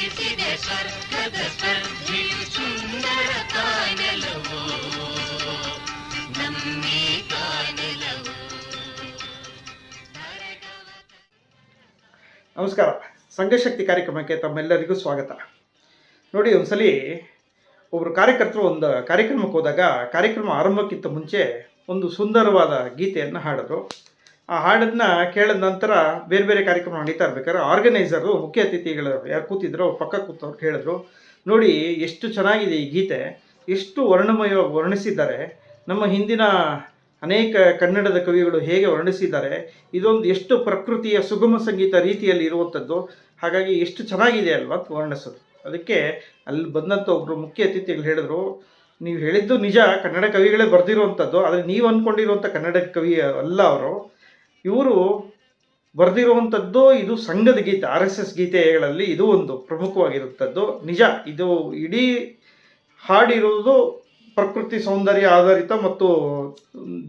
ರಚಿಸಿದೆ ಸ್ವರ್ಗದ ಸ್ಪರ್ಧಿಯು ಸುಂದರ ನಮಸ್ಕಾರ ಸಂಘಶಕ್ತಿ ಕಾರ್ಯಕ್ರಮಕ್ಕೆ ತಮ್ಮೆಲ್ಲರಿಗೂ ಸ್ವಾಗತ. ನೋಡಿ, ಒಂದ್ಸಲಿ ಒಬ್ಬರು ಕಾರ್ಯಕರ್ತರು ಒಂದು ಕಾರ್ಯಕ್ರಮಕ್ಕೆ ಹೋದಾಗ ಕಾರ್ಯಕ್ರಮ ಆರಂಭಕ್ಕಿಂತ ಮುಂಚೆ ಒಂದು ಸುಂದರವಾದ ಗೀತೆಯನ್ನು ಹಾಡಿದ್ರು ಆ ಹಾಡನ್ನ ಕೇಳಿದ ನಂತರ ಬೇರೆ ಬೇರೆ ಕಾರ್ಯಕ್ರಮ ನಡೀತಾ ಇರ್ಬೇಕಾದ್ರೆ ಆರ್ಗನೈಸರು ಮುಖ್ಯ ಅತಿಥಿಗಳು ಯಾರು ಕೂತಿದ್ರು ಅವ್ರು ಪಕ್ಕ ಕೂತವ್ರು ಹೇಳಿದ್ರು ನೋಡಿ ಎಷ್ಟು ಚೆನ್ನಾಗಿದೆ ಈ ಗೀತೆ, ಎಷ್ಟು ವರ್ಣಮಯವಾಗಿ ವರ್ಣಿಸಿದ್ದಾರೆ. ನಮ್ಮ ಹಿಂದಿನ ಅನೇಕ ಕನ್ನಡದ ಕವಿಗಳು ಹೇಗೆ ವರ್ಣಿಸಿದ್ದಾರೆ, ಇದೊಂದು ಎಷ್ಟು ಪ್ರಕೃತಿಯ ಸುಗಮ ಸಂಗೀತ ರೀತಿಯಲ್ಲಿ ಇರುವಂಥದ್ದು ಹಾಗಾಗಿ ಎಷ್ಟು ಚೆನ್ನಾಗಿದೆ ಅಲ್ವಾ ವರ್ಣಿಸೋದು. ಅದಕ್ಕೆ ಅಲ್ಲಿ ಬಂದಂಥ ಒಬ್ಬರು ಮುಖ್ಯ ಅತಿಥಿಗಳು ಹೇಳಿದ್ರು, ನೀವು ಹೇಳಿದ್ದು ನಿಜ, ಕನ್ನಡ ಕವಿಗಳೇ ಬರೆದಿರುವಂಥದ್ದು ಆದರೆ ನೀವು ಅಂದ್ಕೊಂಡಿರುವಂಥ ಕನ್ನಡ ಕವಿ ಅಲ್ಲ ಅವರು. ಇವರು ಬರೆದಿರುವಂಥದ್ದು ಇದು ಸಂಘದ ಗೀತೆ, ಆರ್ ಎಸ್ ಎಸ್ ಗೀತೆಗಳಲ್ಲಿ ಇದು ಒಂದು ಪ್ರಮುಖವಾಗಿರುತ್ತದ್ದು. ನಿಜ, ಇದು ಇಡೀ ಹಾಡಿರುವುದು ಪ್ರಕೃತಿ ಸೌಂದರ್ಯ ಆಧಾರಿತ ಮತ್ತು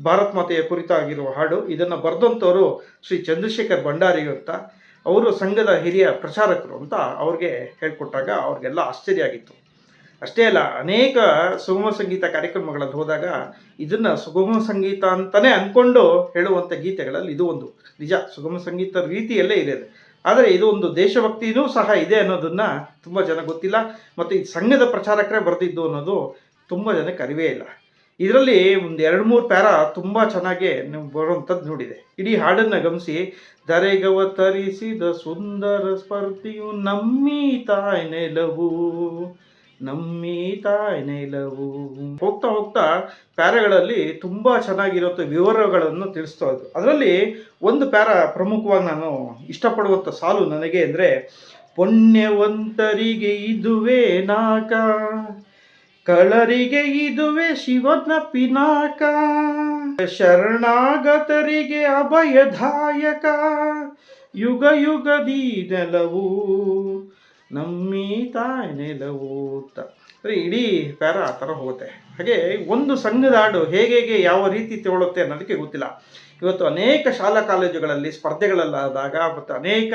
ಭಾರತ್ ಮಾತೆಯ ಕುರಿತಾಗಿರುವ ಹಾಡು. ಇದನ್ನು ಬರೆದಂಥವರು ಶ್ರೀ ಚಂದ್ರಶೇಖರ್ ಭಂಡಾರಿ ಅಂತ. ಅವರು ಸಂಘದ ಹಿರಿಯ ಪ್ರಚಾರಕರು ಅಂತ ಅವ್ರಿಗೆ ಹೇಳ್ಕೊಟ್ಟಾಗ ಅವ್ರಿಗೆಲ್ಲ ಆಶ್ಚರ್ಯ ಆಗಿತ್ತು. ಅಷ್ಟೇ ಅಲ್ಲ, ಅನೇಕ ಸುಗಮ ಸಂಗೀತ ಕಾರ್ಯಕ್ರಮಗಳಲ್ಲಿ ಹೋದಾಗ ಇದನ್ನು ಸುಗಮ ಸಂಗೀತ ಅಂತಲೇ ಅಂದ್ಕೊಂಡು ಹೇಳುವಂಥ ಗೀತೆಗಳಲ್ಲಿ ಇದು ಒಂದು ನಿಜ. ಸುಗಮ ಸಂಗೀತ ರೀತಿಯಲ್ಲೇ ಇದೆ ಆದರೆ ಇದು ಒಂದು ದೇಶಭಕ್ತಿನೂ ಸಹ ಇದೆ ಅನ್ನೋದನ್ನು ತುಂಬ ಜನ ಗೊತ್ತಿಲ್ಲ. ಮತ್ತು ಈ ಸಂಘದ ಪ್ರಚಾರಕರೇ ಬರೆದಿದ್ದು ಅನ್ನೋದು ತುಂಬ ಜನಕ್ಕೆ ಅರಿವೇ ಇಲ್ಲ. ಇದರಲ್ಲಿ ಒಂದು ಎರಡು ಮೂರು ಪ್ಯಾರ ತುಂಬ ಚೆನ್ನಾಗಿ ಬರುವಂಥದ್ದು ನೋಡಿದೆ. ಇಡೀ ಹಾಡನ್ನು ಗಮನಿಸಿ ಧರೆಗವತರಿಸಿದ ಸುಂದರ ಸ್ಪರ್ಧಿಯು ನಮ್ಮಿ ತಾಯಿ ನೆಲವು ನಮ್ಮಿ ತಾಯಿ ನೆಲವು. ಹೋಗ್ತಾ ಹೋಗ್ತಾ ಪ್ಯಾರಗಳಲ್ಲಿ ತುಂಬ ಚೆನ್ನಾಗಿರುವಂಥ ವಿವರಗಳನ್ನು ತಿಳಿಸ್ತಾ ಇದ್ದರು ಅದರಲ್ಲಿ ಒಂದು ಪ್ಯಾರ ಪ್ರಮುಖವಾಗಿ ನಾನು ಇಷ್ಟಪಡುವಂಥ ಸಾಲು ನನಗೆ ಅಂದರೆ, ಪುಣ್ಯವಂತರಿಗೆ ಇದುವೇ ನಾಕ, ಕಳರಿಗೆ ಇದುವೆ ಶಿವನ ಪಿನಾಕ, ಶರಣಾಗತರಿಗೆ ಅಭಯದಾಯಕ, ಯುಗ ಯುಗದಿ ನೆಲವು. ನಮ್ಮಿ ತಾಯಿ ನೆಲವು ಅಂತ ಅಂದರೆ ಇಡೀ ಪ್ಯಾರ ಆ ಥರ ಹೋಗುತ್ತೆ. ಹಾಗೆ ಒಂದು ಸಂಘದ ಹಾಡು ಹೇಗೆ ಹೇಗೆ ಯಾವ ರೀತಿ ತಗೊಳುತ್ತೆ ಅನ್ನೋದಕ್ಕೆ ಗೊತ್ತಿಲ್ಲ. ಇವತ್ತು ಅನೇಕ ಶಾಲಾ ಕಾಲೇಜುಗಳಲ್ಲಿ ಸ್ಪರ್ಧೆಗಳಲ್ಲಾದಾಗ ಮತ್ತು ಅನೇಕ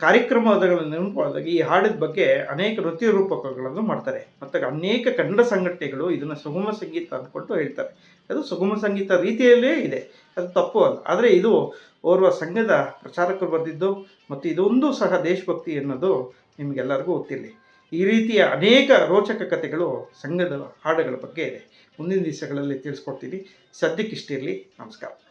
ಕಾರ್ಯಕ್ರಮಗಳನ್ನು ನೆನಪಾದಾಗ ಈ ಹಾಡಿದ ಬಗ್ಗೆ ಅನೇಕ ನೃತ್ಯ ರೂಪಕಗಳನ್ನು ಮಾಡ್ತಾರೆ. ಮತ್ತು ಅನೇಕ ಕನ್ನಡ ಸಂಘಟನೆಗಳು ಇದನ್ನು ಸುಗಮ ಸಂಗೀತ ಅಂದ್ಕೊಂಡು ಹೇಳ್ತಾರೆ. ಅದು ಸುಗಮ ಸಂಗೀತ ರೀತಿಯಲ್ಲೇ ಇದೆ. ಅದು ತಪ್ಪು ಅಲ್ಲ. ಆದರೆ ಇದು ಓರ್ವ ಸಂಘದ ಪ್ರಚಾರಕರು ಬರೆದಿದ್ದು ಮತ್ತು ಇದೊಂದು ಸಹ ದೇಶಭಕ್ತಿ ಅನ್ನೋದು ನಿಮಗೆಲ್ಲರಿಗೂ ಗೊತ್ತಿರಲಿ. ಈ ರೀತಿಯ ಅನೇಕ ರೋಚಕ ಕಥೆಗಳು ಸಂಘದ ಹಾಡುಗಳ ಬಗ್ಗೆ ಇದೆ. ಮುಂದಿನ ದಿವಸಗಳಲ್ಲಿ ತಿಳಿಸ್ಕೊಡ್ತೀನಿ. ಸದ್ಯಕ್ಕಿಷ್ಟಿರಲಿ ನಮಸ್ಕಾರ.